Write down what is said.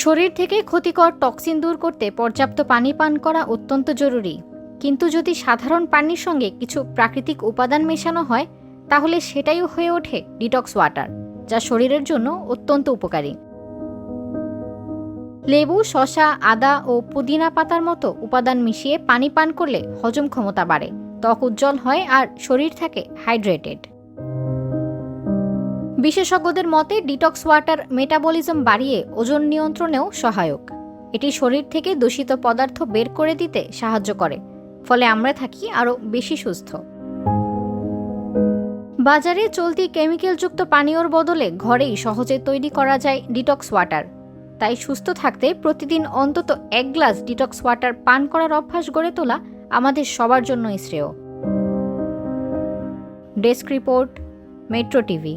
শরীর থেকে ক্ষতিকর টক্সিন দূর করতে পর্যাপ্ত পানি পান করা অত্যন্ত জরুরি। কিন্তু যদি সাধারণ পানির সঙ্গে কিছু প্রাকৃতিক উপাদান মেশানো হয়, তাহলে সেটাইও হয়ে ওঠে ডিটক্স ওয়াটার, যা শরীরের জন্য অত্যন্ত উপকারী। লেবু, শসা, আদা ও পুদিনা পাতার মতো উপাদান মিশিয়ে পানি পান করলে হজম ক্ষমতা বাড়ে, ত্বক উজ্জ্বল হয় আর শরীর থাকে হাইড্রেটেড। বিশেষজ্ঞদের মতে, ডিটক্স ওয়াটার মেটাবলিজম বাড়িয়ে ওজন নিয়ন্ত্রণেও সহায়ক। এটি শরীর থেকে দূষিত পদার্থ বের করে দিতে সাহায্য করে। ফলে আমরা থাকি আরও বেশি সুস্থ। বাজারে চলতি কেমিক্যালযুক্ত পানীয়র বদলে ঘরেই সহজে তৈরি করা যায় ডিটক্স ওয়াটার। তাই সুস্থ থাকতে প্রতিদিন অন্তত এক গ্লাস ডিটক্স ওয়াটার পান করার অভ্যাস গড়ে তোলা আমাদের সবার জন্যই শ্রেয়। Desk report, metro TV.